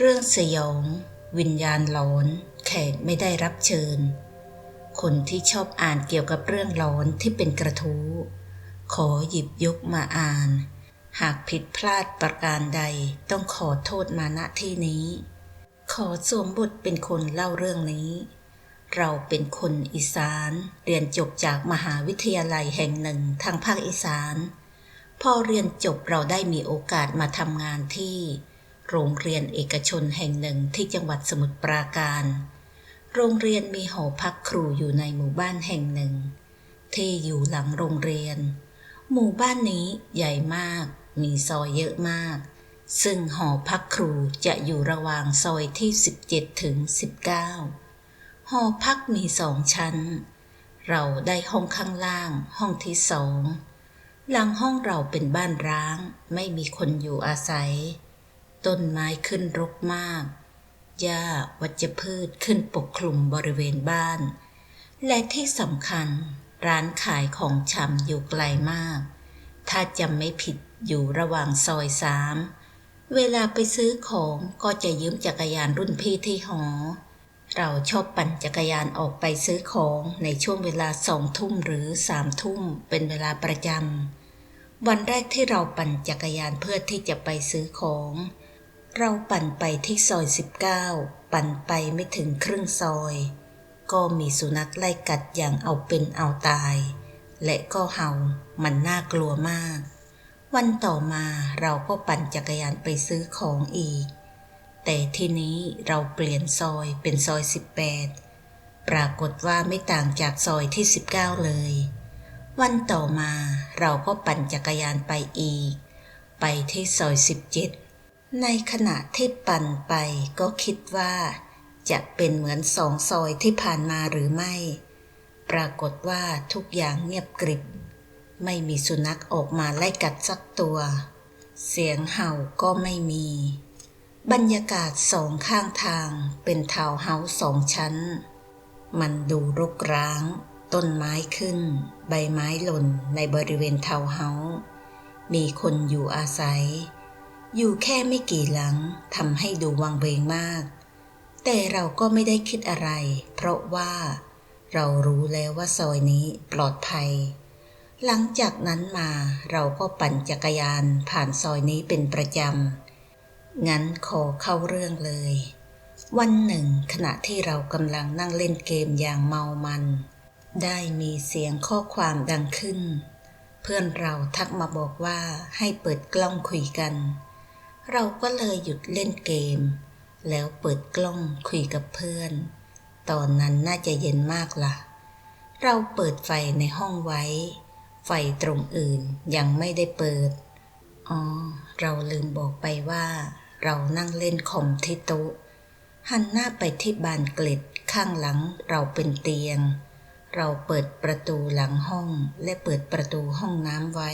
เรื่องสยอง วิญญาณหลอน แขกไม่ได้รับเชิญ คนที่ชอบอ่านเกี่ยวกับเรื่องหลอนที่เป็นกระทู้ ขอหยิบยกมาอ่าน หากผิดพลาดประการใดต้องขอโทษมาณที่นี้ ขอสวมบทเป็นคนเล่าเรื่องนี้ เราเป็นคนอีสานเรียนจบจากมหาวิทยาลัยแห่งหนึ่งทางภาคอีสาน พอเรียนจบเราได้มีโอกาสมาทำงานที่ โรงเรียนเอกชนแห่งหนึ่งที่จังหวัดสมุทรปราการ โรงเรียนมีหอพักครูอยู่ในหมู่บ้านแห่งหนึ่ง ที่อยู่หลังโรงเรียน หมู่บ้านนี้ใหญ่มาก มีซอยเยอะมาก ซึ่งหอพักครูจะอยู่ระหว่างซอยที่ 17 ถึง 19 หอพักมีสองชั้น เราได้ห้องข้างล่างห้องที่สองหลังห้องเราเป็นบ้านร้าง ไม่มีคนอยู่อาศัย ต้นไม้ขึ้นรกมาก หญ้าวัชพืชขึ้นปกคลุมบริเวณบ้าน และที่สำคัญร้านขายของชำอยู่ไกลมาก ถ้าจำไม่ผิดอยู่ระหว่างซอยสาม เวลาไปซื้อของก็จะยืมจักรยานรุ่นพี่ที่หอ เราชอบปั่นจักรยานออกไปซื้อของในช่วงเวลาสองทุ่มหรือสามทุ่มเป็นเวลาประจำวันแรกที่เราปั่นจักรยานเพื่อที่จะไปซื้อของ เราปั่นไปที่ซอย 19 ปั่นไปไม่ถึงครึ่งซอย ก็มีสุนัขไล่กัดอย่างเอาเป็นเอาตาย และก็เห่ามันน่ากลัวมาก วันต่อมาเราก็ปั่นจักรยานไปซื้อของอีก แต่ทีนี้เราเปลี่ยนซอยเป็นซอย 18 ปรากฏว่าไม่ต่างจากซอยที่ 19 เลย วันต่อมาเราก็ปั่นจักรยานไปอีก ไปที่ซอย 17 ในขณะที่ปั่นไปก็คิดว่า จะเป็นเหมือนสองซอยที่ผ่านมาหรือไม่ ปรากฏว่าทุกอย่างเงียบกริบ ไม่มีสุนัขออกมาไล่กัดสักตัว เสียงเห่าก็ไม่มี บรรยากาศสองข้างทางเป็นทาวน์เฮาส์สองชั้น มันดูรกร้าง ต้นไม้ขึ้น ใบไม้หล่นในบริเวณทาวน์เฮาส์มีคนอยู่อาศัย อยู่แค่ไม่กี่หลังทำให้ดูวังเวงมาก แต่เราก็ไม่ได้คิดอะไร เพราะว่า เรารู้แล้วว่าซอยนี้ปลอดภัย หลังจากนั้นมาเราก็ปั่นจักรยานผ่านซอยนี้เป็นประจำ งั้นขอเข้าเรื่องเลย วันหนึ่ง ขณะที่เรากำลังนั่งเล่นเกมอย่างเมามัน ได้มีเสียงข้อความดังขึ้น เพื่อนเราทักมาบอกว่าให้เปิดกล้องคุยกัน เราก็เลยหยุดเล่นเกม แล้วเปิดกล้องคุยกับเพื่อน ตอนนั้นน่าจะเย็นมากละ่ะ เราเปิดไฟในห้องไว้ ไฟตรงอื่นยังไม่ได้เปิด อ๋อ เราลืมบอกไปว่า เรานั่งเล่นคอมที่โต๊ะ หันหน้าไปที่บานเกล็ดข้างหลังเราเป็นเตียง เราเปิดประตูหลังห้องและเปิดประตูห้องน้ำไว้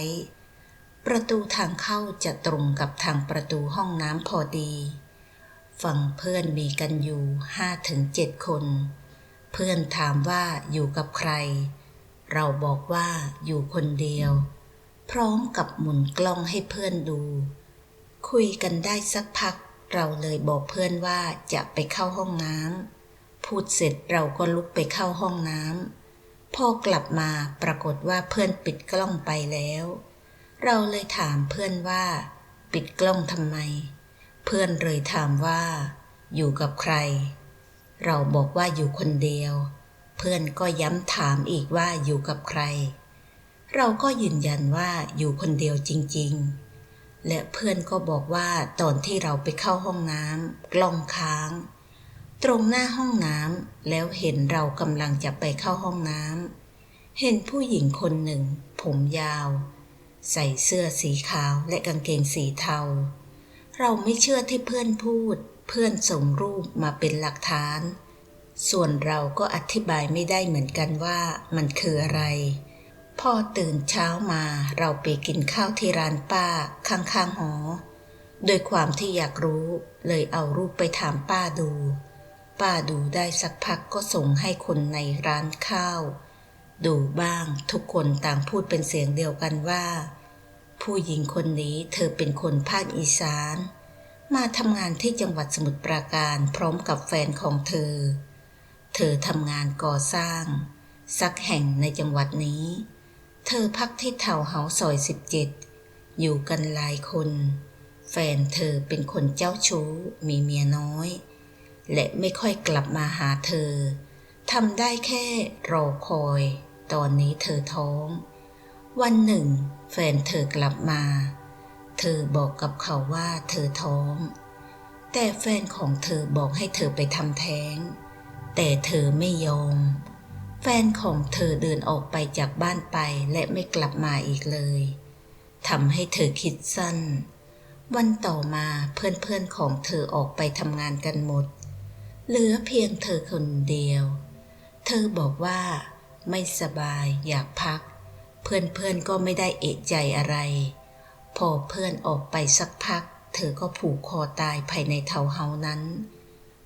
ประตูทางเข้าจะตรงกับทางประตูห้องน้ำพอดี ฝั่งเพื่อนมีกันอยู่ห้าถึงเจ็ดคน เพื่อนถามว่าอยู่กับใคร เราบอกว่าอยู่คนเดียว พร้อมกับหมุนกล้องให้เพื่อนดู คุยกันได้สักพัก เราเลยบอกเพื่อนว่าจะไปเข้าห้องน้ำพูดเสร็จเราก็ลุกไปเข้าห้องน้ำพอกลับมาปรากฏว่าเพื่อนปิดกล้องไปแล้ว เราเลยถามเพื่อนว่า ปิดกล้องทำไม เพื่อนเลยถามว่า อยู่กับใคร เราบอกว่าอยู่คนเดียว เพื่อนก็ย้ำถามอีกว่าอยู่กับใคร เราก็ยืนยันว่าอยู่คนเดียวจริง ๆ และเพื่อนก็บอกว่าตอนที่เราไปเข้าห้องน้ำกล้องค้าง ตรงหน้าห้องน้ำแล้วเห็นเรากำลังจะไปเข้าห้องน้ำเห็นผู้หญิงคนหนึ่ง ผมยาว ใส่เสื้อสีขาวและกางเกงสีเทา เราไม่เชื่อที่เพื่อนพูด เพื่อนส่งรูปมาเป็นหลักฐาน ส่วนเราก็อธิบายไม่ได้เหมือนกันว่ามันคืออะไร พอตื่นเช้ามาเราไปกินข้าวที่ร้านป้าข้างๆหอ โดยความที่อยากรู้เลยเอารูปไปถามป้าดู ป้าดูได้สักพักก็ส่งให้คนในร้านข้าว ดูบ้างทุกคนต่างพูดเป็นเสียงเดียวกันว่า ผู้หญิงคนนี้เธอเป็นคนภาคอีสาน มาทำงานที่จังหวัดสมุทรปราการพร้อมกับแฟนของเธอ เธอทำงานก่อสร้าง สักแห่งในจังหวัดนี้ เธอพักที่เทาวน์เฮาส์ซอย 17 อยู่กันหลายคน แฟนเธอเป็นคนเจ้าชู้มีเมียน้อย และไม่ค่อยกลับมาหาเธอทำได้แค่รอคอย ตอนนี้เธอท้อง วันหนึ่ง แฟนเธอกลับมา เธอบอกกับเขาว่าเธอท้อง แต่แฟนของเธอบอกให้เธอไปทำแท้ง แต่เธอไม่ยอม แฟนของเธอเดินออกไปจากบ้านไปและไม่กลับมาอีกเลยทำให้เธอคิดสั้น วันต่อมาเพื่อนๆของเธอออกไปทำงานกันหมด เหลือเพียงเธอคนเดียว เธอบอกว่า ไม่สบายอยากพัก เพื่อนๆก็ไม่ได้เอะใจอะไร พอเพื่อนออกไปสักพัก เธอก็ผูกคอตายภายในเทาเฮานั้น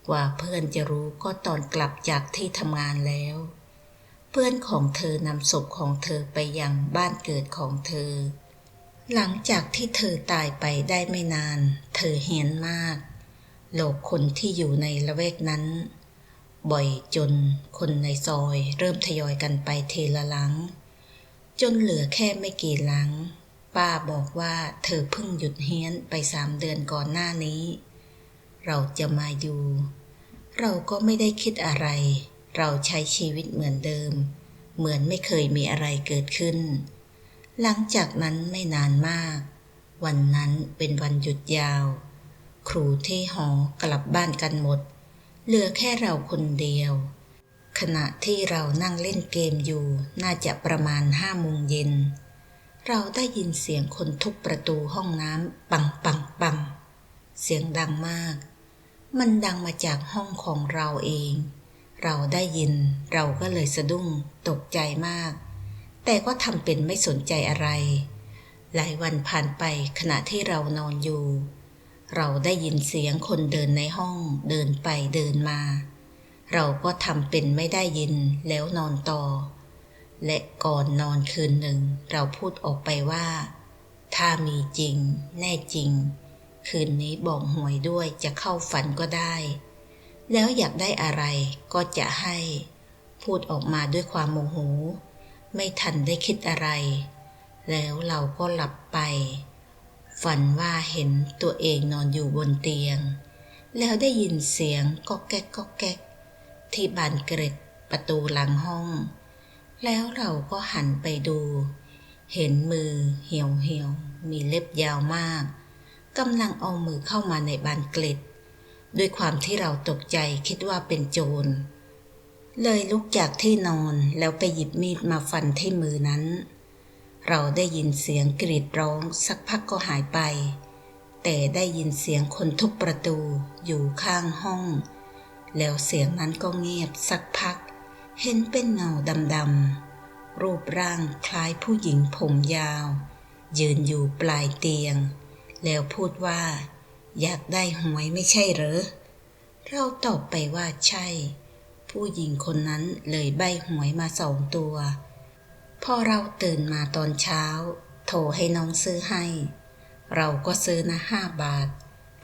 กว่าเพื่อนจะรู้ก็ตอนกลับจากที่ทำงานแล้ว เพื่อนของเธอนำศพของเธอไปยังบ้านเกิดของเธอ หลังจากที่เธอตายไปได้ไม่นาน เธอเหียนมากโลกคนที่อยู่ในละแวกนั้น บ่อยจนคนในซอยเริ่มทยอยกันไปเทละหลัง จนเหลือแค่ไม่กี่หลัง ป้าบอกว่าเธอเพิ่งหยุดเฮี้ยนไปสามเดือนก่อนหน้านี้ เราจะมาอยู่ เราก็ไม่ได้คิดอะไร เราใช้ชีวิตเหมือนเดิม เหมือนไม่เคยมีอะไรเกิดขึ้น หลังจากนั้นไม่นานมาก วันนั้นเป็นวันหยุดยาว ครูที่หอกลับบ้านกันหมด เหลือแค่เราคนเดียว ขณะที่เรานั่งเล่นเกมอยู่น่าจะประมาณห้าโมงเย็น เราได้ยินเสียงคนทุบประตูห้องน้ำปังปังปัง เสียงดังมาก มันดังมาจากห้องของเราเอง เราได้ยินเราก็เลยสะดุ้งตกใจมาก แต่ก็ทำเป็นไม่สนใจอะไร หลายวันผ่านไปขณะที่เรานอนอยู่ เราได้ยินเสียงคนเดินในห้องเดินไปเดินมา เราก็ทำเป็นไม่ได้ยินแล้วนอนต่อ และก่อนนอนคืนหนึ่ง เราพูดออกไปว่า ถ้ามีจริง แน่จริง คืนนี้บอกหวยด้วยจะเข้าฝันก็ได้ แล้วอยากได้อะไรก็จะให้ พูดออกมาด้วยความโมโห ไม่ทันได้คิดอะไร แล้วเราก็หลับไป ฝันว่าเห็นตัวเองนอนอยู่บนเตียง แล้วได้ยินเสียงก็แก๊กก็แก๊ก ที่บานเกร็ดประตูหลังห้อง แล้วเราก็หันไปดู เห็นมือเหี่ยวเหี่ยวมีเล็บยาวมากกำลังเอามือเข้ามาในบานเกล็ด ด้วยความที่เราตกใจคิดว่าเป็นโจร เลยลุกจากที่นอนแล้วไปหยิบมีดมาฟันที่มือนั้น เราได้ยินเสียงกรีดร้องสักพักก็หายไป แต่ได้ยินเสียงคนทุบประตูอยู่ข้างห้อง แล้วเสียงนั้นก็เงียบสักพัก เห็นเป็นเงาดำๆรูปร่างคล้ายผู้หญิงผมยาว ยืนอยู่ปลายเตียง แล้วพูดว่า อยากได้หวยไม่ใช่เหรอเราตอบไปว่าใช่ ผู้หญิงคนนั้นเลยใบหวยมาสองตัว พอเราตื่นมาตอนเช้า โทรให้น้องซื้อให้ เราก็ซื้อนะห้าบาท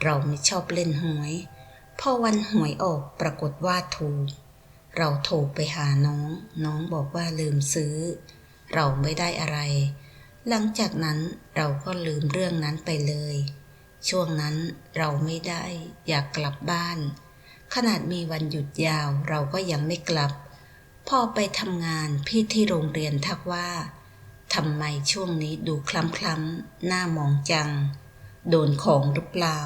เราไม่ชอบเล่นหวย พอวันหวยออกปรากฏว่าถูก เราโทรไปหาน้อง น้องบอกว่าลืมซื้อ เราไม่ได้อะไร หลังจากนั้นเราก็ลืมเรื่องนั้นไปเลย ช่วงนั้นเราไม่ได้อยากกลับบ้าน ขนาดมีวันหยุดยาวเราก็ยังไม่กลับ พอไปทำงานพี่ที่โรงเรียนทักว่าทำไมช่วงนี้ดูคล้ำๆหน้ามองจัง โดนของหรือเปล่า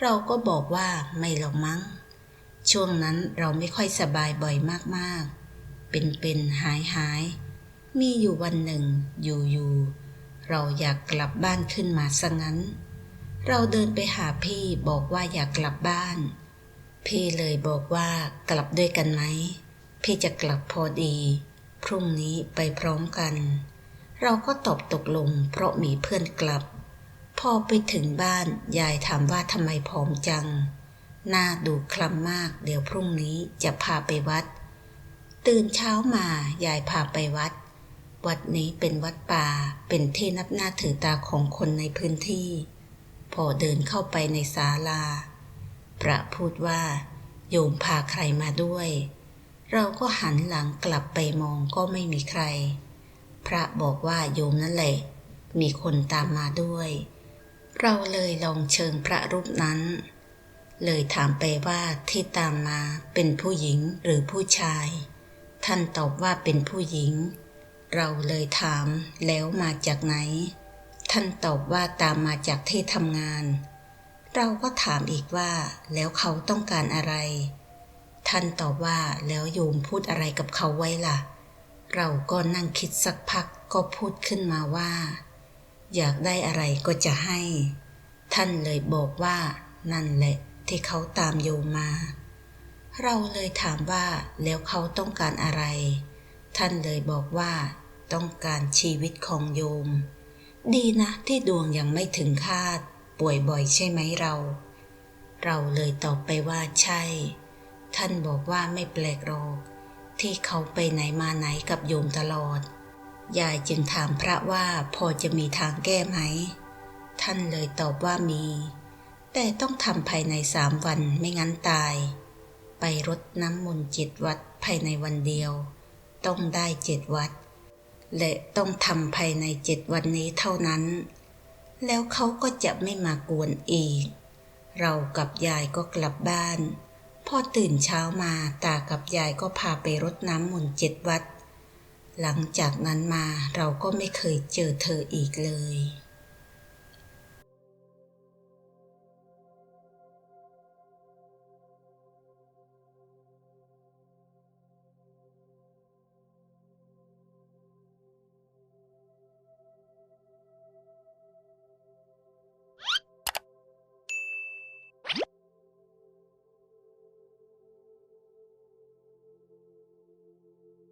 เราก็บอกว่าไม่หรอกมั้ง ช่วงนั้นเราไม่ค่อยสบายบ่อยมากๆ เป็นๆหายหายๆมีอยู่วันหนึ่ง อยู่ๆ เราอยากกลับบ้านขึ้นมาซะงั้น เราเดินไปหาพี่บอกว่าอยากกลับบ้าน พี่เลยบอกว่ากลับด้วยกันไหม พี่จะกลับพอดี พรุ่งนี้ไปพร้อมกัน เราก็ตอบตกลงเพราะมีเพื่อนกลับ พอไปถึงบ้านยายถามว่าทำไมผอมจัง หน้าดูคล้ำมาก เดี๋ยวพรุ่งนี้จะพาไปวัด ตื่นเช้ามายายพาไปวัด วัดนี้เป็นวัดป่าเป็นที่นับหน้าถือตาของคนในพื้นที่พพอเดินเข้าไปในศาลา พระพูดว่า โยมพาใครมาด้วย เราก็หันหลังกลับไปมองก็ไม่มีใคร พระบอกว่าโยมนั่นแหละ มีคนตามมาด้วย เราเลยลองเชิงพระรูปนั้น เลยถามไปว่าที่ตามมาเป็นผู้หญิงหรือผู้ชาย ท่านตอบว่าเป็นผู้หญิง เราเลยถามแล้วมาจากไหน ท่านตอบว่าตามมาจากที่ทำงาน เราก็ถามอีกว่าแล้วเขาต้องการอะไร ท่านตอบว่าแล้วโยมพูดอะไรกับเขาไว้ล่ะ เราก็นั่งคิดสักพักก็พูดขึ้นมาว่า อยากได้อะไรก็จะให้ ท่านเลยบอกว่า นั่นแหละที่เขาตามโยมมา เราเลยถามว่าแล้วเขาต้องการอะไร ท่านเลยบอกว่า ต้องการชีวิตของโยม ดีนะที่ดวงยังไม่ถึงคาด ป่วยบ่อยใช่ไหมเรา เราเลยตอบไปว่าใช่ ท่านบอกว่าไม่แปลกหรอกที่เขาไปไหนมาไหนกับโยมตลอด ยายจึงถามพระว่าพอจะมีทางแก้ไหม ท่านเลยตอบว่ามี แต่ต้องทำภายในสามวันไม่งั้นตาย ไปรดน้ำมนต์จ็ดวัดภายในวันเดียว ต้องได้เจ็ดวัด และต้องทำภายในเจ็ดวันนี้เท่านั้น แล้วเขาก็จะไม่มากวนอีก เรากับยายก็กลับบ้าน พอตื่นเช้ามาตากับยายก็พาไปรดน้ำมนต์เจ็ดวัด หลังจากนั้นมาเราก็ไม่เคยเจอเธออีกเลย